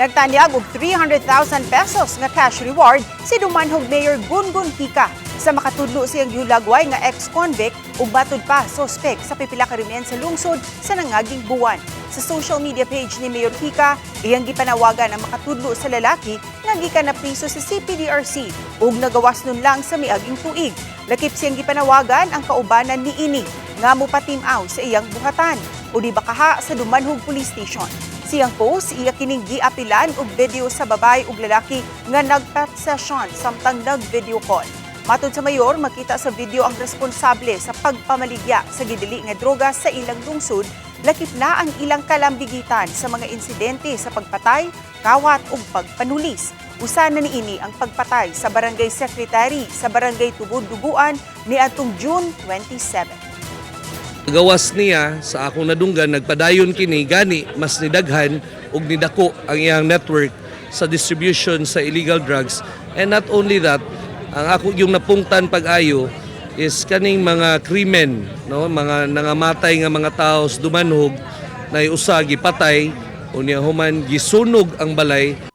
Nagtanyag og 300,000 pesos nga cash reward si Dumanhog Mayor Gungun Hika sa makatudlo siyang giulagway nga ex-convict ug batud pa sospek sa pipila ka krimen sa lungsod sa nangaging buwan. Sa social media page ni Mayor Hika, iyang gipanawagan ang makatudlo sa lalaki nga gikan na priso sa CPDRC ug nagawas nun lang sa miaging tuig. Lakip siyang gipanawagan ang kaubanan ni ini nga mopatimaw sa iyang buhatan di bakaha sa Dumanhog Police Station. Siyang post, iya kining giapilan og video sa babay ug lalaki nga nagpet session samtang nag-video call. Matod sa mayor, makita sa video ang responsable sa pagpamaligya sa gidili nga droga sa ilang lungsod, lakip na ang ilang kalambigitan sa mga insidente sa pagpatay, kawat ug pagpanulis. Usa na niini ang pagpatay sa barangay secretary sa barangay Tubod-Duguan ni atong June 27. Gawas niya sa akong nadunggan nagpadayon kini gani mas nidaghan ug nidako ang iyang network sa distribution sa illegal drugs. And not only that ang ako yung napungtan pag-ayo is kaning mga krimen no? Mga nangamatay nga mga tao dumanhog na usa gipatay unya human gisunog ang balay